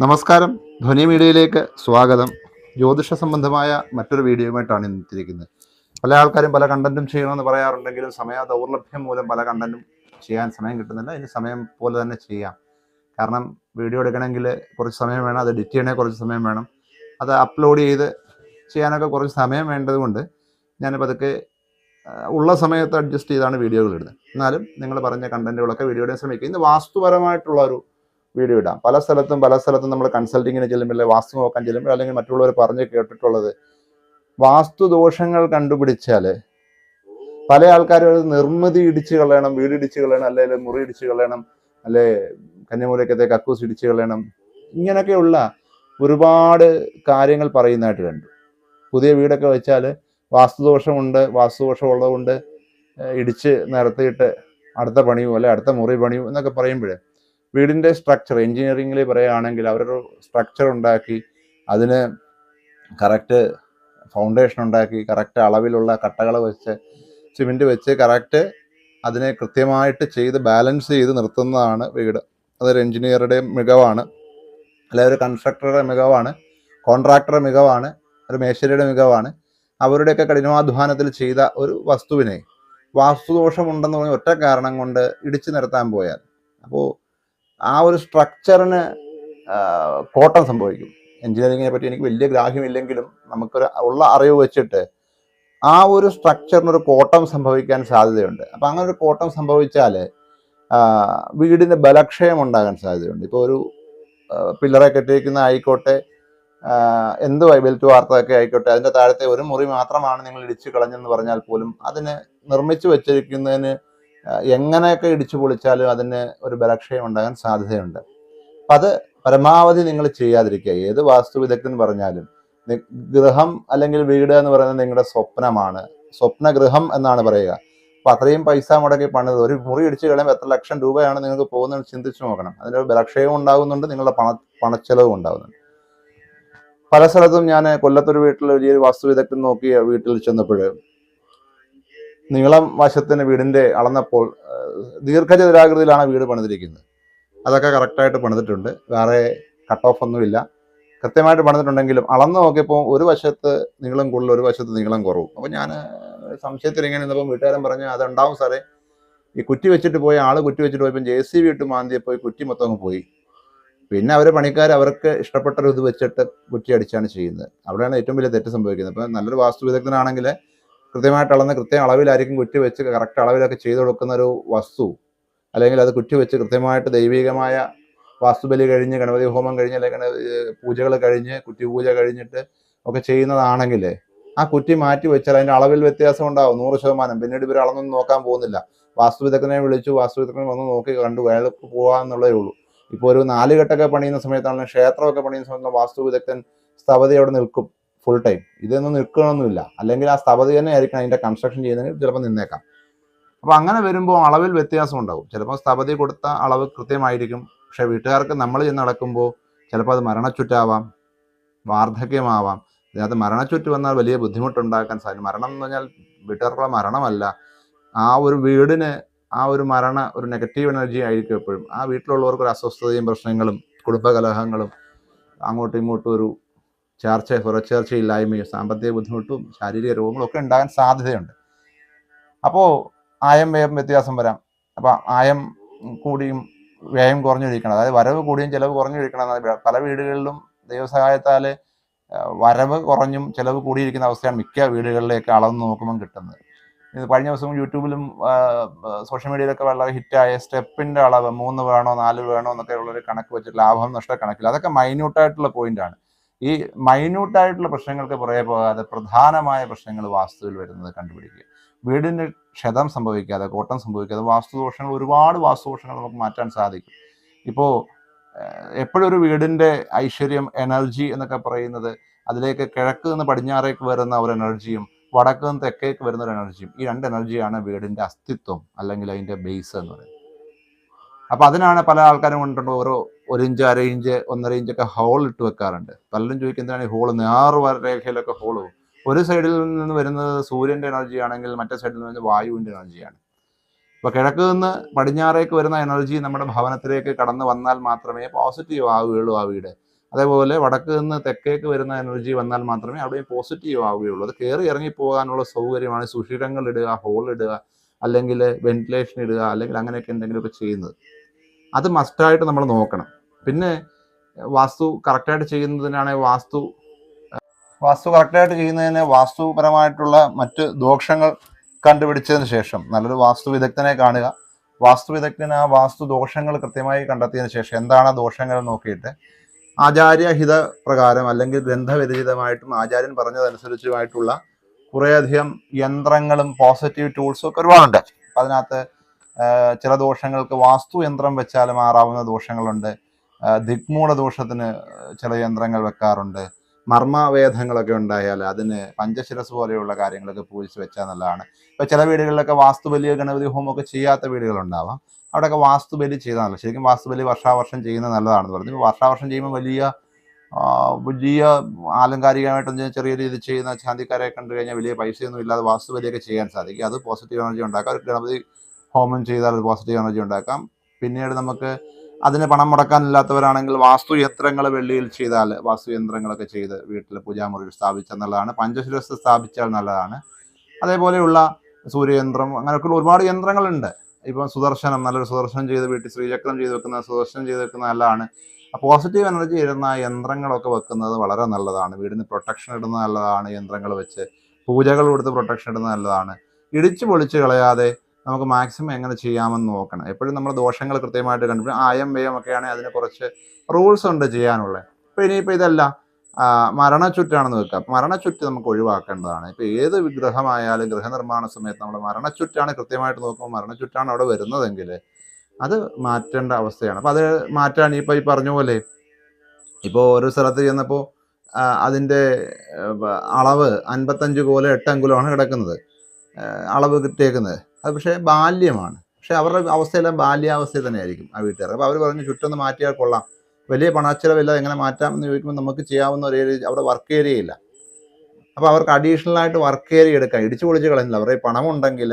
നമസ്കാരം. ധ്വനി മീഡിയയിലേക്ക് സ്വാഗതം. ജ്യോതിഷ സംബന്ധമായ മറ്റൊരു വീഡിയോയുമായിട്ടാണ് ഇന്ന് എത്തിയിരിക്കുന്നത് പല ആൾക്കാരും പല കണ്ടന്റും ചെയ്യണമെന്ന് പറയാറുണ്ടെങ്കിലും സമയ ദൗർലഭ്യം മൂലം പല കണ്ടന്റും ചെയ്യാൻ സമയം കിട്ടുന്നില്ല. ഇനി സമയം പോലെ തന്നെ ചെയ്യാം. കാരണം വീഡിയോ എടുക്കണമെങ്കിൽ കുറച്ച് സമയം വേണം അത് എഡിറ്റ് ചെയ്യണമെങ്കിൽ കുറച്ച് സമയം വേണം. അത് അപ്ലോഡ് ചെയ്ത് ചെയ്യാനൊക്കെ കുറച്ച് സമയം വേണ്ടതുകൊണ്ട് പതുക്കെ ആ, ഉള്ള സമയത്ത് അഡ്ജസ്റ്റ് ചെയ്താണ് വീഡിയോകൾ ഇടുന്നത്. എന്നാലും നിങ്ങൾ പറഞ്ഞ കണ്ടന്റുകളൊക്കെ വീഡിയോ ഇടാൻ ശ്രമിക്കുക. ഇന്ന് വാസ്തുപരമായിട്ടുള്ള ഒരു വീഡിയോ ഇടാം. പല സ്ഥലത്തും പല സ്ഥലത്തും നമ്മൾ കൺസൾട്ടിങ്ങിന് ചെല്ലുമ്പോൾ വാസ്തു നോക്കാൻ ചെല്ലുമ്പോൾ അല്ലെങ്കിൽ മറ്റുള്ളവർ പറഞ്ഞ് കേട്ടിട്ടുള്ളത് വാസ്തു ദോഷങ്ങൾ കണ്ടുപിടിച്ചാൽ പല ആൾക്കാരും നിർമ്മിതി ഇടിച്ച് കളയണം വീട് ഇടിച്ച് കളയണം അല്ലെങ്കിൽ മുറി ഇടിച്ച് കളയണം അല്ലെ കന്യാമൂലക്കത്തെ കക്കൂസ് ഇടിച്ച് കളയണം. ഇങ്ങനെയൊക്കെയുള്ള ഒരുപാട് കാര്യങ്ങൾ പറയുന്നതായിട്ട് കണ്ടു. പുതിയ വീടൊക്കെ വെച്ചാൽ വാസ്തുദോഷമുണ്ട് വാസ്തുദോഷം ഉള്ളതുകൊണ്ട് ഇടിച്ച് നിരത്തിയിട്ട് അടുത്ത പണിയും അല്ലെ അടുത്ത മുറി പണിയും എന്നൊക്കെ പറയുമ്പോൾ വീടിന്റെ സ്ട്രക്ചർ എൻജിനീയറിംഗിൽ പറയുകയാണെങ്കിൽ അവരൊരു സ്ട്രക്ചർ ഉണ്ടാക്കി അതിന് കറക്റ്റ് ഫൗണ്ടേഷൻ ഉണ്ടാക്കി കറക്റ്റ് അളവിലുള്ള കട്ടകൾ വെച്ച് സിമെന്റ് വെച്ച് കറക്റ്റ് അതിനെ കൃത്യമായിട്ട് ചെയ്ത് ബാലൻസ് ചെയ്ത് നിർത്തുന്നതാണ് വീട്. അതൊരു എൻജിനീയറുടെ മികവാണ്. അല്ലെ ഒരു കൺസ്ട്രക്ടറുടെ മികവാണ് കോൺട്രാക്ടറുടെ മികവാണ് ഒരു മേശരിയുടെ മികവാണ്. അവരുടെയൊക്കെ കഠിനാധ്വാനത്തിൽ ചെയ്ത ഒരു വസ്തുവിനെ വാസ്തുദോഷമുണ്ടെന്ന് പറഞ്ഞ ഒറ്റ കാരണം കൊണ്ട് ഇടിച്ചു നിർത്താൻ പോയാൽ അപ്പോൾ ആ ഒരു സ്ട്രക്ചറിന് കോട്ടം സംഭവിക്കും. എഞ്ചിനീയറിങ്ങിനെ പറ്റി എനിക്ക് വലിയ ഗ്രാഹ്യമില്ലെങ്കിലും നമുക്കൊരു ഉള്ള അറിവ് വെച്ചിട്ട് ആ ഒരു സ്ട്രക്ചറിനൊരു കോട്ടം സംഭവിക്കാൻ സാധ്യതയുണ്ട്. അപ്പം അങ്ങനെ ഒരു കോട്ടം സംഭവിച്ചാൽ വീടിന്റെ ബലക്ഷയം ഉണ്ടാകാൻ സാധ്യതയുണ്ട്. ഇപ്പോൾ ഒരു പില്ലറെ കെട്ടിയിരിക്കുന്ന ആയിക്കോട്ടെ എന്ത് ബെൽറ്റ് വാർത്തയൊക്കെ ആയിക്കോട്ടെ അതിന്റെ താഴത്തെ ഒരു മുറി മാത്രമാണ് നിങ്ങൾ ഇടിച്ചു കളഞ്ഞെന്ന് പറഞ്ഞാൽ പോലും അതിന് നിർമ്മിച്ചു വെച്ചിരിക്കുന്നതിന് എങ്ങനെയൊക്കെ ഇടിച്ചു പൊളിച്ചാലും അതിന് ഒരു ബലക്ഷയം ഉണ്ടാകാൻ സാധ്യതയുണ്ട്. അപ്പം അത് പരമാവധി നിങ്ങൾ ചെയ്യാതിരിക്കുക. ഏത് വാസ്തു വിദഗ്ധൻ പറഞ്ഞാലും ഗൃഹം അല്ലെങ്കിൽ വീട് എന്ന് പറയുന്നത് നിങ്ങളുടെ സ്വപ്നമാണ്. സ്വപ്നഗൃഹം എന്നാണ് പറയുക. അപ്പൊ അത്രയും പൈസ മുടക്കി പണിത് ഒരു മുറി ഇടിച്ചു കളയുമ്പോൾ എത്ര ലക്ഷം രൂപയാണ് നിങ്ങൾക്ക് പോകുന്നത് ചിന്തിച്ചു നോക്കണം. അതിന്റെ ബലക്ഷയവും ഉണ്ടാകുന്നുണ്ട് നിങ്ങളുടെ പണ പണച്ചെലവും ഉണ്ടാകുന്നുണ്ട്. പല സ്ഥലത്തും ഞാൻ കൊല്ലത്തൊരു വീട്ടിൽ വലിയൊരു വാസ്തു വിദഗ്ധൻ വീട്ടിൽ ചെന്നപ്പോൾ നീളം വശത്തിന് വീടിന്റെ അളന്നപ്പോൾ ദീർഘചതുരാകൃതിയിലാണ് വീട് പണിതിരിക്കുന്നത്. അതൊക്കെ കറക്റ്റായിട്ട് പണിതിട്ടുണ്ട്. വേറെ കട്ട് ഓഫ് ഒന്നുമില്ല കൃത്യമായിട്ട് പണിതിട്ടുണ്ടെങ്കിലും അളന്ന് നോക്കിയപ്പോൾ ഒരു വശത്ത് നീളം കൂടുതൽ ഒരു വശത്ത് നീളം കുറവും. അപ്പോൾ ഞാൻ സംശയത്തിൽ ഇങ്ങനെ നിന്നപ്പോൾ വീട്ടുകാരൻ പറഞ്ഞു അതുണ്ടാവും സാറേ. ഈ കുറ്റി വെച്ചിട്ട് പോയ ആൾ കുറ്റി വെച്ചിട്ട് പോയപ്പോൾ ജെ സി ബി ഇട്ട് മാന്തിയപ്പോൾ കുറ്റി മൊത്തം അങ്ങ് പോയി. പിന്നെ അവർ പണിക്കാർ അവർക്ക് ഇഷ്ടപ്പെട്ട ഒരു ഇത് വെച്ചിട്ട് കുറ്റി അടിച്ചാണ് ചെയ്യുന്നത്. അവിടെയാണ് ഏറ്റവും വലിയ തെറ്റ് സംഭവിക്കുന്നത്. അപ്പം നല്ലൊരു വാസ്തു വിദഗ്ധനാണെങ്കിൽ കൃത്യമായിട്ട് അളന്ന് കൃത്യം അളവിലായിരിക്കും കുറ്റി വെച്ച് കറക്റ്റ് അളവിലൊക്കെ ചെയ്തു കൊടുക്കുന്ന ഒരു വസ്തു. അല്ലെങ്കിൽ അത് കുറ്റി വെച്ച് കൃത്യമായിട്ട് ദൈവികമായ വാസ്തുബലി കഴിഞ്ഞ് ഗണപതി ഹോമം കഴിഞ്ഞ് അല്ലെങ്കിൽ പൂജകൾ കഴിഞ്ഞ് കുറ്റി പൂജ കഴിഞ്ഞിട്ട് ഒക്കെ ചെയ്യുന്നതാണെങ്കിൽ ആ കുറ്റി മാറ്റി വെച്ചാൽ അതിന്റെ അളവിൽ വ്യത്യാസം ഉണ്ടാവും. നൂറ് ശതമാനം. പിന്നീട് ഇവർ അളന്നൊന്നും നോക്കാൻ പോകുന്നില്ല. വാസ്തുവിദഗ്ധനെ വിളിച്ചു വാസ്തുവിദഗ്ധനെ വന്ന് നോക്കി കണ്ടു അയാൾക്ക് പോകാമെന്നുള്ളതേ ഉള്ളൂ. ഇപ്പോൾ ഒരു നാലുകെട്ടൊക്കെ പണിയുന്ന സമയത്താണ് ക്ഷേത്രമൊക്കെ പണിയുന്ന സമയത്ത് വാസ്തുവിദഗ്ധൻ സ്ഥപതി അവിടെ നിൽക്കും. ഫുൾ ടൈം ഇതൊന്നും നിൽക്കണമെന്നില്ല അല്ലെങ്കിൽ ആ സ്ഥപതി തന്നെ ആയിരിക്കണം അതിന്റെ കൺസ്ട്രക്ഷൻ ചെയ്യുന്നതിന് ചിലപ്പോൾ നിന്നേക്കാം. അപ്പോൾ അങ്ങനെ വരുമ്പോൾ അളവിൽ വ്യത്യാസം ഉണ്ടാവും ചിലപ്പോൾ സ്ഥപതി കൊടുത്ത അളവ് കൃത്യമായിരിക്കും. പക്ഷേ വീട്ടുകാർക്ക് നമ്മൾ ചെന്ന് നടക്കുമ്പോൾ ചിലപ്പോൾ അത് മരണച്ചുറ്റാവാം വാർദ്ധക്യമാവാം. ഇതിനകത്ത് മരണച്ചുറ്റ് വന്നാൽ വലിയ ബുദ്ധിമുട്ടുണ്ടാക്കാൻ സാധിക്കും മരണം എന്ന് പറഞ്ഞാൽ വീട്ടുകാർക്കുള്ള മരണമല്ല. ആ ഒരു വീടിന് ആ ഒരു മരണ ഒരു നെഗറ്റീവ് എനർജി ആയിരിക്കും എപ്പോഴും. ആ വീട്ടിലുള്ളവർക്ക് ഒരു അസ്വസ്ഥതയും പ്രശ്നങ്ങളും കുടുംബകലഹങ്ങളും അങ്ങോട്ടും ഇങ്ങോട്ടും ഒരു ചർച്ച പുറച്ചേർച്ചയില്ലായ്മയും സാമ്പത്തിക ബുദ്ധിമുട്ടും ശാരീരിക രോഗങ്ങളും ഒക്കെ ഉണ്ടാകാൻ സാധ്യതയുണ്ട്. അപ്പോൾ ആയം വ്യയം വ്യത്യാസം വരാം. അപ്പോൾ ആയം കൂടിയും വ്യയം കുറഞ്ഞൊഴിക്കണം അതായത് വരവ് കൂടിയും ചിലവ് കുറഞ്ഞൊഴിക്കണം പല വീടുകളിലും ദൈവസഹായത്താൽ വരവ് കുറഞ്ഞും ചിലവ് കൂടിയിരിക്കുന്ന അവസ്ഥയാണ് മിക്ക വീടുകളിലേക്ക് അളന്ന് നോക്കുമ്പോൾ കിട്ടുന്നത്. ഇത് കഴിഞ്ഞ ദിവസം യൂട്യൂബിലും സോഷ്യൽ മീഡിയയിലൊക്കെ വളരെ ഹിറ്റായ സ്റ്റെപ്പിന്റെ അളവ് മൂന്ന് വേണോ നാല് വേണോ എന്നൊക്കെ ഉള്ളൊരു കണക്ക് വെച്ചിട്ട് ലാഭം നഷ്ട കണക്കിൽ അതൊക്കെ മൈന്യൂട്ടായിട്ടുള്ള പോയിന്റാണ്. ഈ മൈന്യൂട്ടായിട്ടുള്ള പ്രശ്നങ്ങൾക്ക് പുറകെ പോകാതെ പ്രധാനമായ പ്രശ്നങ്ങൾ വാസ്തുവിൽ വരുന്നത് കണ്ടുപിടിക്കുക. വീടിന് ക്ഷതം സംഭവിക്കാതെ കോട്ടം സംഭവിക്കാതെ വാസ്തുദോഷങ്ങൾ ഒരുപാട് വാസ്തുദോഷങ്ങൾ നമുക്ക് മാറ്റാൻ സാധിക്കും. ഇപ്പോൾ എപ്പോഴും ഒരു വീടിന്റെ ഐശ്വര്യം എനർജി എന്നൊക്കെ പറയുന്നത് അതിലേക്ക് കിഴക്ക് നിന്ന് പടിഞ്ഞാറേക്ക് വരുന്ന ഒരു എനർജിയും വടക്ക് നിന്ന് തെക്കേക്ക് വരുന്ന ഒരു എനർജിയും ഈ രണ്ട് എനർജിയാണ് വീടിന്റെ അസ്തിത്വം അല്ലെങ്കിൽ അതിന്റെ ബേസ് എന്ന് പറയുന്നത്. അപ്പൊ അതിനാണ് പല ആൾക്കാരും കൊണ്ടുണ്ട് ഓരോ ഒരു ഇഞ്ച് അര ഇഞ്ച് ഒന്നര ഇഞ്ചൊക്കെ ഹോൾ ഇട്ട് വെക്കാറുണ്ട്. പലരും ചോദിക്കുന്നതാണ് ഈ ഹോൾ നേർ രേഖയിലൊക്കെ ഹോൾ പോകും. ഒരു സൈഡിൽ നിന്ന് വരുന്നത് സൂര്യന്റെ എനർജി ആണെങ്കിൽ മറ്റേ സൈഡിൽ നിന്ന് വരുന്നത് വായുവിന്റെ എനർജിയാണ് അപ്പോൾ കിഴക്ക് നിന്ന് പടിഞ്ഞാറേക്ക് വരുന്ന എനർജി നമ്മുടെ ഭവനത്തിലേക്ക് കടന്നു വന്നാൽ മാത്രമേ പോസിറ്റീവ് ആവുകയുള്ളൂ ആ വീട്. അതേപോലെ വടക്ക് നിന്ന് തെക്കേക്ക് വരുന്ന എനർജി വന്നാൽ മാത്രമേ അവിടെയും പോസിറ്റീവ് ആവുകയുള്ളൂ. അത് കയറി ഇറങ്ങി പോകാനുള്ള സൗകര്യമാണ് സുഷിരങ്ങൾ ഇടുക ഹോൾ ഇടുക അല്ലെങ്കിൽ വെന്റിലേഷൻ ഇടുക അല്ലെങ്കിൽ അങ്ങനെയൊക്കെ എന്തെങ്കിലുമൊക്കെ ചെയ്യുന്നത്. അത് മസ്റ്റായിട്ട് നമ്മൾ നോക്കണം. പിന്നെ വാസ്തു കറക്റ്റായിട്ട് ചെയ്യുന്നതിനാണ് വാസ്തു വാസ്തു കറക്റ്റായിട്ട് ചെയ്യുന്നതിന് വാസ്തുപരമായിട്ടുള്ള മറ്റ് ദോഷങ്ങൾ കണ്ടുപിടിച്ചതിന് ശേഷം നല്ലൊരു വാസ്തു വിദഗ്ധനെ കാണുക. വാസ്തു വിദഗ്ധൻ ആ വാസ്തു ദോഷങ്ങൾ കൃത്യമായി കണ്ടെത്തിയതിന് ശേഷം എന്താണ് ദോഷങ്ങൾ നോക്കിയിട്ട് ആചാര്യഹിത പ്രകാരം അല്ലെങ്കിൽ ഗ്രന്ഥവിരചിതമായിട്ടും ആചാര്യൻ പറഞ്ഞതനുസരിച്ചുമായിട്ടുള്ള കുറേയധികം യന്ത്രങ്ങളും പോസിറ്റീവ് ടൂൾസും ഒക്കെ ഒരുപാടുണ്ട്. അതിനകത്ത് ചില ദോഷങ്ങൾക്ക് വാസ്തു യന്ത്രം വെച്ചാൽ മാറാവുന്ന ദോഷങ്ങളുണ്ട് ദിഗ്മൂല ദോഷത്തിന് ചില യന്ത്രങ്ങൾ വെക്കാറുണ്ട്. മർമ്മവേദങ്ങളൊക്കെ ഉണ്ടായാൽ അതിന് പഞ്ചശിരസ് പോലെയുള്ള കാര്യങ്ങളൊക്കെ പൂജിച്ച് വെച്ചാൽ നല്ലതാണ്. ഇപ്പൊ ചില വീടുകളിലൊക്കെ വാസ്തുബലിയോ ഗണപതി ഹോമമൊക്കെ ചെയ്യാത്ത വീടുകളുണ്ടാവാം. അവിടെയൊക്കെ വാസ്തുബലി ചെയ്താൽ നല്ലത് ശരിക്കും വാസ്തുബലി വർഷാവർഷം ചെയ്യുന്നത് നല്ലതാണെന്ന് പറഞ്ഞു. വർഷാവർഷം ചെയ്യുമ്പോൾ വലിയ വലിയ ആലങ്കാരികമായിട്ട് ചെറിയ രീതിയിൽ ചെയ്യുന്ന ശാന്തിക്കാരെ കണ്ടു കഴിഞ്ഞാൽ വലിയ പൈസയൊന്നും ഇല്ലാതെ വാസ്തുബലിയൊക്കെ ചെയ്യാൻ സാധിക്കും. അത് പോസിറ്റീവ് എനർജി ഉണ്ടാക്കാം. ഗണപതി ഹോമം ചെയ്താൽ അത് പോസിറ്റീവ് എനർജി ഉണ്ടാക്കാം. പിന്നീട് നമുക്ക് അതിന് പണം മുടക്കാനില്ലാത്തവരാണെങ്കിൽ വാസ്തു യന്ത്രങ്ങൾ വെള്ളിയിൽ ചെയ്താൽ വാസ്തു യന്ത്രങ്ങളൊക്കെ ചെയ്ത് വീട്ടിൽ പൂജാമുറിയിൽ സ്ഥാപിച്ചാൽ നല്ലതാണ്. പഞ്ചശിരസ് സ്ഥാപിച്ചാൽ നല്ലതാണ്. അതേപോലെയുള്ള സൂര്യയന്ത്രം അങ്ങനെയൊക്കെയുള്ള ഒരുപാട് യന്ത്രങ്ങളുണ്ട്. ഇപ്പം സുദർശനം നല്ലൊരു സുദർശനം ചെയ്ത് വീട്ടിൽ ശ്രീചക്രം ചെയ്ത് വെക്കുന്ന സുദർശനം ചെയ്ത് വെക്കുന്ന നല്ലതാണ്. പോസിറ്റീവ് എനർജി ഇടുന്ന യന്ത്രങ്ങളൊക്കെ വെക്കുന്നത് വളരെ നല്ലതാണ്. വീടിന് പ്രൊട്ടക്ഷൻ ഇടുന്ന നല്ലതാണ്. യന്ത്രങ്ങൾ വെച്ച് പൂജകൾ കൊടുത്ത് പ്രൊട്ടക്ഷൻ ഇടുന്ന നല്ലതാണ്. ഇടിച്ചു പൊളിച്ച് കളയാതെ നമുക്ക് മാക്സിമം എങ്ങനെ ചെയ്യാമെന്ന് നോക്കണം. എപ്പോഴും നമ്മൾ ദോഷങ്ങൾ കൃത്യമായിട്ട് കണ്ടുപിടിക്കും ആയം വ്യയം ഒക്കെ ആണെങ്കിൽ അതിന് കുറച്ച് റൂൾസ് ഉണ്ട് ചെയ്യാനുള്ളത് ഇപ്പം ഇനിയിപ്പോൾ ഇതല്ല. മരണച്ചുറ്റാണെന്ന് വെക്കുക. മരണച്ചുറ്റ് നമുക്ക് ഒഴിവാക്കേണ്ടതാണ്. ഇപ്പം ഏത് വിഗ്രഹമായാലും ഗൃഹനിർമ്മാണ സമയത്ത് നമ്മൾ മരണച്ചുറ്റാണ് കൃത്യമായിട്ട് നോക്കുമ്പോൾ മരണച്ചുറ്റാണ് അവിടെ വരുന്നതെങ്കിൽ അത് മാറ്റേണ്ട അവസ്ഥയാണ്. അപ്പോൾ അത് മാറ്റാൻ ഇപ്പോൾ ഈ പറഞ്ഞ പോലെ ഇപ്പോൾ ഓരോ സ്ഥലത്ത് ചെന്നപ്പോൾ അതിന്റെ അളവ് അൻപത്തഞ്ച് കോല എട്ട് അങ്കുലമാണ് കിടക്കുന്നത്. അളവ് കിട്ടിയേക്കുന്നത്. അത് പക്ഷേ ബാല്യമാണ്. പക്ഷേ അവരുടെ അവസ്ഥയെല്ലാം ബാല്യാവസ്ഥയിൽ തന്നെയായിരിക്കും ആ വീട്ടുകാർ. അപ്പോൾ അവർ പറഞ്ഞു ചുറ്റൊന്ന് മാറ്റിയാൽ കൊള്ളാം. വലിയ പണച്ചിലവില്ല എങ്ങനെ മാറ്റാം എന്ന് ചോദിക്കുമ്പോൾ നമുക്ക് ചെയ്യാവുന്ന ഒരു അവിടെ വർക്ക് ഏരിയ ഇല്ല. അപ്പോൾ അവർക്ക് അഡീഷണൽ ആയിട്ട് വർക്ക് ഏരിയ എടുക്കാം ഇടിച്ചു പൊളിച്ച് കളയുന്നില്ല. അവരുടെ പണം പണമുണ്ടെങ്കിൽ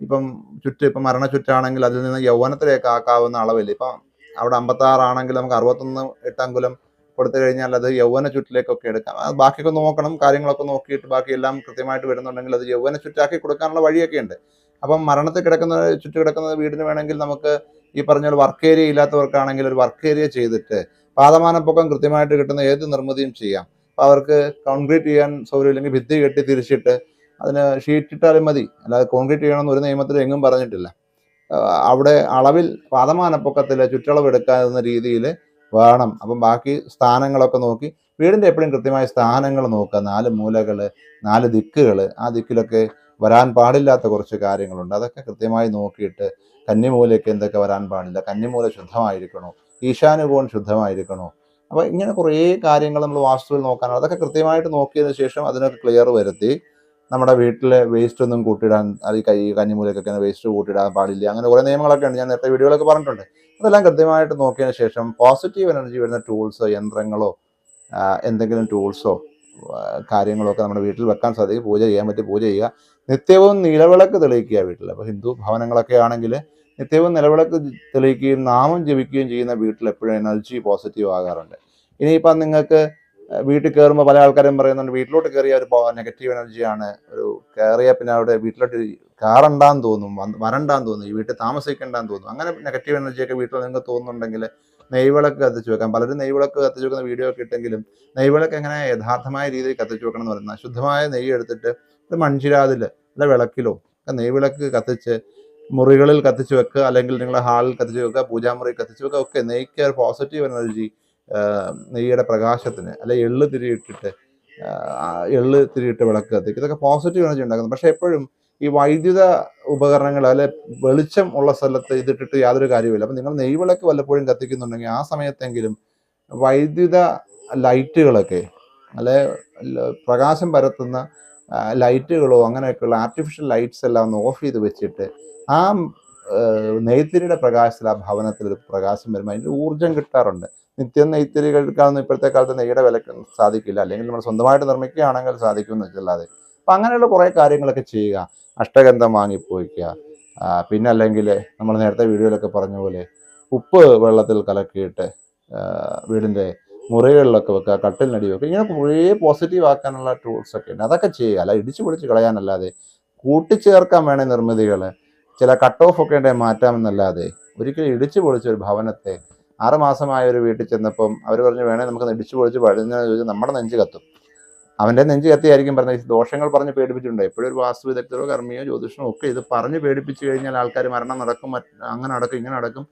ഇപ്പം ചുറ്റ് ഇപ്പം മരണ ചുറ്റാണെങ്കിൽ അതിൽ നിന്ന് യൗവനത്തിലേക്ക് ആക്കാവുന്ന അളവില്ല. ഇപ്പം അവിടെ അമ്പത്താറാണെങ്കിൽ നമുക്ക് അറുപത്തൊന്ന് എട്ടങ്കുലം കൊടുത്തു കഴിഞ്ഞാൽ അത് യൗവന ചുറ്റിലേക്കൊക്കെ എടുക്കാം. ബാക്കിയൊക്കെ നോക്കണം കാര്യങ്ങളൊക്കെ നോക്കിയിട്ട് ബാക്കി എല്ലാം കൃത്യമായിട്ട് വരുന്നുണ്ടെങ്കിൽ അത് യൗവന ചുറ്റാക്കി കൊടുക്കാനുള്ള വഴിയൊക്കെ ഉണ്ട്. അപ്പം മരണത്തിൽ കിടക്കുന്ന ചുറ്റു കിടക്കുന്ന വീടിന് വേണമെങ്കിൽ നമുക്ക് ഈ പറഞ്ഞ പോലെ വർക്ക് ഏരിയ ഇല്ലാത്തവർക്കാണെങ്കിൽ ഒരു വർക്ക് ഏരിയ ചെയ്തിട്ട് പാദമാനപ്പൊക്കം കൃത്യമായിട്ട് കിട്ടുന്ന ഏത് നിർമ്മിതിയും ചെയ്യാം. അപ്പം അവർക്ക് കോൺക്രീറ്റ് ചെയ്യാൻ സൗകര്യം ഇല്ലെങ്കിൽ ഭിത്തി കെട്ടി തിരിച്ചിട്ട് അതിന് ഷീറ്റ് ഇട്ടാലും മതി. അല്ലാതെ കോൺക്രീറ്റ് ചെയ്യണമെന്ന് ഒരു നിയമത്തിൽ എങ്ങും പറഞ്ഞിട്ടില്ല. അവിടെ അളവിൽ പാതമാനപ്പൊക്കത്തിൽ ചുറ്റളവ് എടുക്കാവുന്ന രീതിയിൽ വേണം. അപ്പം ബാക്കി സ്ഥാനങ്ങളൊക്കെ നോക്കി വീടിന്റെ എപ്പോഴും കൃത്യമായ സ്ഥാനങ്ങൾ നോക്കുക. നാല് മൂലകൾ നാല് ദിക്കുകൾ ആ ദിക്കിലൊക്കെ വരാൻ പാടില്ലാത്ത കുറച്ച് കാര്യങ്ങളുണ്ട്. അതൊക്കെ കൃത്യമായി നോക്കിയിട്ട് കന്നിമൂലയ്ക്ക് എന്തൊക്കെ വരാൻ പാടില്ല. കന്നിമൂല ശുദ്ധമായിരിക്കണോ? ഈശാനുകോൺ ശുദ്ധമായിരിക്കണോ? അപ്പോൾ ഇങ്ങനെ കുറേ കാര്യങ്ങൾ നമ്മൾ വാസ്തുവിൽ നോക്കാനാണ്. അതൊക്കെ കൃത്യമായിട്ട് നോക്കിയതിന് ശേഷം അതിനൊക്കെ ക്ലിയർ വരുത്തി നമ്മുടെ വീട്ടിലെ വേസ്റ്റ് ഒന്നും കൂട്ടിയിടാൻ അത് കൈ കഞ്ഞിമൂലക്കൊക്കെ വേസ്റ്റ് കൂട്ടിയിടാൻ പാടില്ല. അങ്ങനെ കുറേ നിയമങ്ങളൊക്കെ ഉണ്ട്. ഞാൻ നേരത്തെ വീഡിയോകളൊക്കെ പറഞ്ഞിട്ടുണ്ട്. അതെല്ലാം കൃത്യമായിട്ട് നോക്കിയതിന് ശേഷം പോസിറ്റീവ് എനർജി വരുന്ന ടൂൾസോ യന്ത്രങ്ങളോ എന്തെങ്കിലും ടൂൾസോ കാര്യങ്ങളൊക്കെ നമ്മുടെ വീട്ടിൽ വെക്കാൻ സാധിക്കും. പൂജ ചെയ്യാൻ പറ്റി പൂജ ചെയ്യുക. നിത്യവും നിലവിളക്ക് തെളിയിക്കുക വീട്ടിൽ അപ്പോൾ ഹിന്ദു ഭവനങ്ങളൊക്കെ ആണെങ്കിൽ നിത്യവും നിലവിളക്ക് തെളിയിക്കുകയും നാമം ജപിക്കുകയും ചെയ്യുന്ന വീട്ടിൽ എപ്പോഴും എനർജി പോസിറ്റീവ് ആകാറുണ്ട്. ഇനിയിപ്പം നിങ്ങൾക്ക് വീട്ടിൽ കയറുമ്പോൾ പല ആൾക്കാരും പറയുന്നുണ്ട് വീട്ടിലോട്ട് കയറിയ ഒരു നെഗറ്റീവ് എനർജിയാണ് ഒരു കയറിയ പിന്നെ അവിടെ വീട്ടിലോട്ട് കയറണ്ടാന്ന് തോന്നും വരണ്ടാന്ന് തോന്നും ഈ വീട്ടിൽ താമസിക്കേണ്ടാന്ന് തോന്നും. അങ്ങനെ നെഗറ്റീവ് എനർജിയൊക്കെ വീട്ടിൽ നിങ്ങൾക്ക് തോന്നുന്നുണ്ടെങ്കിൽ നെയ്വിളക്ക് കത്തിച്ചു വെക്കാം. പലരും നെയ്വിളക്ക് കത്തിച്ചു വെക്കുന്ന വീഡിയോ ഒക്കെ ഇട്ടെങ്കിലും നെയ്വിളക്ക് എങ്ങനെ യഥാർത്ഥമായ രീതിയിൽ കത്തിച്ചു വെക്കണം എന്ന് പറയുന്നത് ശുദ്ധമായ നെയ്യ് എടുത്തിട്ട് ഒരു മൺചിരാതിൽ അല്ല വിളക്കിലോ നെയ്വിളക്ക് കത്തിച്ച് മുറികളിൽ കത്തിച്ചു വെക്കുക അല്ലെങ്കിൽ നിങ്ങളുടെ ഹാളിൽ കത്തിച്ചു വെക്കുക പൂജാമുറിയിൽ കത്തിച്ചു വെക്കുക ഒക്കെ നെയ്ക്ക് ഒരു പോസിറ്റീവ് എനർജി നെയ്യുടെ പ്രകാശത്തിന് അല്ലെ എള്ള് തിരിയിട്ടിട്ട് എള്ള് തിരിയിട്ട് വിളക്ക് കത്തിക്കും ഇതൊക്കെ പോസിറ്റീവ് എനർജി ഉണ്ടാക്കുന്നു. പക്ഷെ എപ്പോഴും ഈ വൈദ്യുത ഉപകരണങ്ങൾ അല്ലെ വെളിച്ചം ഉള്ള സ്ഥലത്ത് ഇതിട്ടിട്ട് യാതൊരു കാര്യമില്ല അപ്പം നിങ്ങൾ നെയ് വിളക്ക് വല്ലപ്പോഴും കത്തിക്കുന്നുണ്ടെങ്കിൽ ആ സമയത്തെങ്കിലും വൈദ്യുത ലൈറ്റുകളൊക്കെ അല്ലെ പ്രകാശം പരത്തുന്ന ലൈറ്റുകളോ അങ്ങനെയൊക്കെയുള്ള ആർട്ടിഫിഷ്യൽ ലൈറ്റ്സ് എല്ലാം ഒന്ന് ഓഫ് ചെയ്ത് വെച്ചിട്ട് ആ നെയ്ത്തിരിയുടെ പ്രകാശത്തിൽ ആ ഭവനത്തിൽ ഒരു പ്രകാശം വരുമ്പോൾ അതിന്റെ ഊർജം കിട്ടാറുണ്ട്. നിത്യം നെയ്ത്തിരി ഇപ്പോഴത്തെ കാലത്ത് നെയ്യുടെ വിലക്ക് സാധിക്കില്ല. അല്ലെങ്കിൽ നമ്മൾ സ്വന്തമായിട്ട് നിർമ്മിക്കുകയാണെങ്കിൽ സാധിക്കുമെന്ന് വെച്ചല്ലാതെ. അപ്പം അങ്ങനെയുള്ള കുറേ കാര്യങ്ങളൊക്കെ ചെയ്യുക. അഷ്ടഗന്ധം വാങ്ങിപ്പോയിക്കുക. പിന്നെ അല്ലെങ്കിൽ നമ്മൾ നേരത്തെ വീഡിയോയിലൊക്കെ പറഞ്ഞ പോലെ ഉപ്പ് വെള്ളത്തിൽ കലക്കിയിട്ട് വീടിന്റെ മുറികളിലൊക്കെ വെക്കുക കട്ടിലിനടി വെക്കുക ഇങ്ങനെ കുറേ പോസിറ്റീവ് ആക്കാനുള്ള ടൂൾസൊക്കെ ഉണ്ട്. അതൊക്കെ ചെയ്യുക. അല്ല ഇടിച്ചു പൊളിച്ച് കളയാനല്ലാതെ കൂട്ടിച്ചേർക്കാൻ വേണേ നിർമ്മിതികൾ ചില കട്ട് ഓഫ് ഒക്കെ ഉണ്ടെങ്കിൽ മാറ്റാമെന്നല്ലാതെ ഒരിക്കലും ഇടിച്ചു പൊളിച്ച ഒരു ഭവനത്തെ ആറ് മാസമായ ഒരു വീട്ടിൽ ചെന്നപ്പം അവർ പറഞ്ഞു വേണേ നമുക്ക് ഇടിച്ചു പൊളിച്ച് പഴുന്ന ചോദിച്ചാൽ നമ്മുടെ നെഞ്ച് കത്തും. അവന്റെ നെഞ്ച് കത്തിയായിരിക്കും പറഞ്ഞത്. ദോഷങ്ങൾ പറഞ്ഞ് പേടിപ്പിച്ചിട്ടുണ്ട്? എപ്പോഴും ഒരു വാസ്തു വിദഗ്ധരോ കർമ്മിയോ ജ്യോതിഷനോ ഒക്കെ ഇത് പറഞ്ഞ് പേടിപ്പിച്ച് കഴിഞ്ഞാൽ ആൾക്കാർ മരണം നടക്കും അങ്ങനെ നടക്കും ഇങ്ങനെ നടക്കും.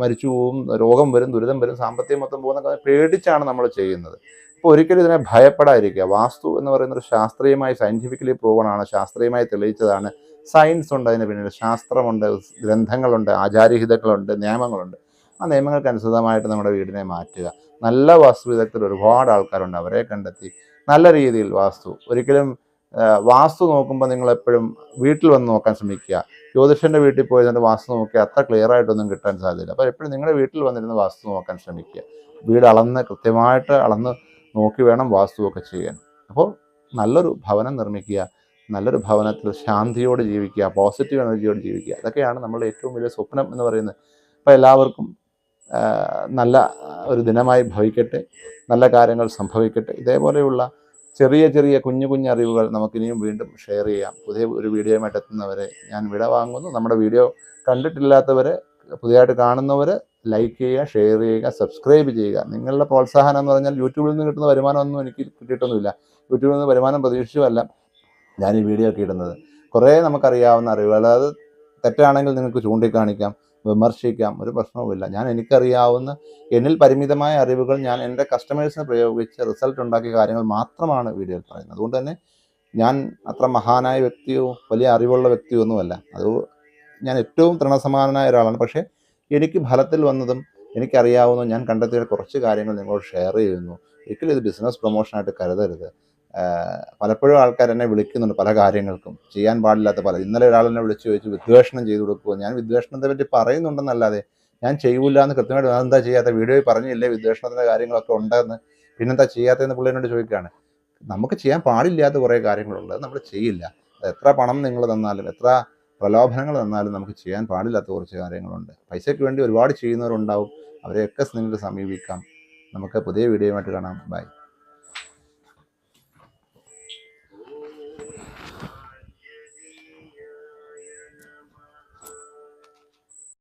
മരിച്ചു പോവും രോഗം വരും ദുരിതം വരും സാമ്പത്തികം മൊത്തം പോകുന്ന പേടിച്ചാണ് നമ്മൾ ചെയ്യുന്നത്. അപ്പോൾ ഒരിക്കലും ഇതിനെ ഭയപ്പെടാതിരിക്കുക. വാസ്തു എന്ന് പറയുന്നത് ശാസ്ത്രീയമായി സയന്റിഫിക്കലി പ്രൂവണാണ് ശാസ്ത്രീയമായി തെളിയിച്ചതാണ്. സയൻസ് ഉണ്ട് അതിന് പിന്നിൽ ശാസ്ത്രമുണ്ട് ഗ്രന്ഥങ്ങളുണ്ട് ആചാരഹിതങ്ങളുണ്ട് നിയമങ്ങളുണ്ട്. ആ നിയമങ്ങൾക്ക് അനുസൃതമായിട്ട് നമ്മുടെ വീടിനെ മാറ്റുക. നല്ല വാസ്തു വിദഗ്ധർ ഒരുപാട് ആൾക്കാരുണ്ട്. അവരെ കണ്ടെത്തി നല്ല രീതിയിൽ വാസ്തു ഒരിക്കലും വാസ്തു നോക്കുമ്പോൾ നിങ്ങൾ എപ്പോഴും വീട്ടിൽ വന്ന് നോക്കാൻ ശ്രമിക്കുക. ജ്യോതിഷന്റെ വീട്ടിൽ പോയി വാസ്തു നോക്കിയാൽ അത്ര ക്ലിയർ ആയിട്ടൊന്നും കിട്ടാൻ സാധ്യതയില്ല. അപ്പോൾ എപ്പോഴും നിങ്ങളുടെ വീട്ടിൽ വന്നിരുന്ന് വാസ്തു നോക്കാൻ ശ്രമിക്കുക. വീട് അളന്ന് കൃത്യമായിട്ട് അളന്ന് നോക്കി വേണം വാസ്തുവൊക്കെ ചെയ്യാൻ. അപ്പോൾ നല്ലൊരു ഭവനം നിർമ്മിക്കുക നല്ലൊരു ഭവനത്തിൽ ശാന്തിയോട് ജീവിക്കുക പോസിറ്റീവ് എനർജിയോട് ജീവിക്കുക. അതൊക്കെയാണ് നമ്മളുടെ ഏറ്റവും വലിയ സ്വപ്നം എന്ന് പറയുന്നത്. അപ്പോൾ എല്ലാവർക്കും നല്ല ഒരു ദിനമായി ഭവിക്കട്ടെ നല്ല കാര്യങ്ങൾ സംഭവിക്കട്ടെ. ഇതേപോലെയുള്ള ചെറിയ ചെറിയ കുഞ്ഞു കുഞ്ഞു അറിവുകൾ നമുക്കിനിയും വീണ്ടും ഷെയർ ചെയ്യാം. പുതിയ ഒരു വീഡിയോയുമായിട്ട് എത്തുന്നവരെ ഞാൻ വിട വാങ്ങുന്നു. നമ്മുടെ വീഡിയോ കണ്ടിട്ടില്ലാത്തവർ പുതിയതായിട്ട് കാണുന്നവർ ലൈക്ക് ചെയ്യുക ഷെയർ ചെയ്യുക സബ്സ്ക്രൈബ് ചെയ്യുക. നിങ്ങളുടെ പ്രോത്സാഹനം എന്ന് പറഞ്ഞാൽ യൂട്യൂബിൽ നിന്ന് കിട്ടുന്ന വരുമാനമൊന്നും എനിക്ക് കിട്ടിയിട്ടൊന്നുമില്ല. യൂട്യൂബിൽ നിന്ന് വരുമാനം പ്രതീക്ഷിച്ചുമല്ല ഞാൻ ഈ വീഡിയോ ഒക്കെ ഇടുന്നത്. കുറേ നമുക്കറിയാവുന്ന അറിവുകൾ അത് തെറ്റാണെങ്കിൽ നിങ്ങൾക്ക് ചൂണ്ടിക്കാണിക്കാം. വിമർശിക്കാം ഒരു പ്രശ്നവുമില്ല. ഞാൻ എനിക്കറിയാവുന്ന എന്നിൽ പരിമിതമായ അറിവുകൾ ഞാൻ എന്റെ കസ്റ്റമേഴ്സിനെ പ്രയോഗിച്ച് റിസൾട്ട് ഉണ്ടാക്കിയ കാര്യങ്ങൾ മാത്രമാണ് വീഡിയോയിൽ പറയുന്നത്. അതുകൊണ്ട് തന്നെ ഞാൻ അത്ര മഹാനായ വ്യക്തിയോ വലിയ അറിവുള്ള വ്യക്തിയോ ഒന്നുമല്ല. അത് ഞാൻ ഏറ്റവും തൃണസമാനനായ ഒരാളാണ്. പക്ഷേ എനിക്ക് ഫലത്തിൽ വന്നതും എനിക്കറിയാവുന്ന ഞാൻ കണ്ടെത്തിയ കുറച്ച് കാര്യങ്ങൾ നിങ്ങളോട് ഷെയർ ചെയ്യുന്നു. ഒരിക്കലും ഇത് ബിസിനസ് പ്രൊമോഷനായിട്ട് കരുതരുത്. പലപ്പോഴും ആൾക്കാർ എന്നെ വിളിക്കുന്നുണ്ട് പല കാര്യങ്ങൾക്കും. ചെയ്യാൻ പാടില്ലാത്ത പല. ഇന്നലെ ഒരാൾ എന്നെ വിളിച്ചു ചോദിച്ചു വിദ്വേഷണം ചെയ്തു കൊടുക്കുമോ ഞാൻ വിദ്വേഷണത്തെ പറ്റി പറയുന്നുണ്ടെന്നല്ലാതെ ഞാൻ ചെയ്യൂല എന്ന് കൃത്യമായിട്ട് അതെന്താ ചെയ്യാത്ത? വീഡിയോയിൽ പറഞ്ഞില്ലേ വിദ്വേഷണത്തിന്റെ കാര്യങ്ങളൊക്കെ ഉണ്ടെന്ന്. പിന്നെന്താ ചെയ്യാത്തതെന്ന് പുള്ളി എന്നോട് ചോദിക്കുകയാണ്. നമുക്ക് ചെയ്യാൻ പാടില്ലാത്ത കുറേ കാര്യങ്ങളുണ്ട്. നമ്മൾ ചെയ്യില്ല. എത്ര പണം നിങ്ങൾ തന്നാലും എത്ര പ്രലോഭനങ്ങൾ തന്നാലും നമുക്ക് ചെയ്യാൻ പാടില്ലാത്ത കുറച്ച് കാര്യങ്ങളുണ്ട്. പൈസയ്ക്ക് വേണ്ടി ഒരുപാട് ചെയ്യുന്നവരുണ്ടാവും. അവരെയൊക്കെ നിങ്ങൾക്ക് സമീപിക്കാം. നമുക്ക് പുതിയ വീഡിയോയുമായിട്ട് കാണാം. ബൈ.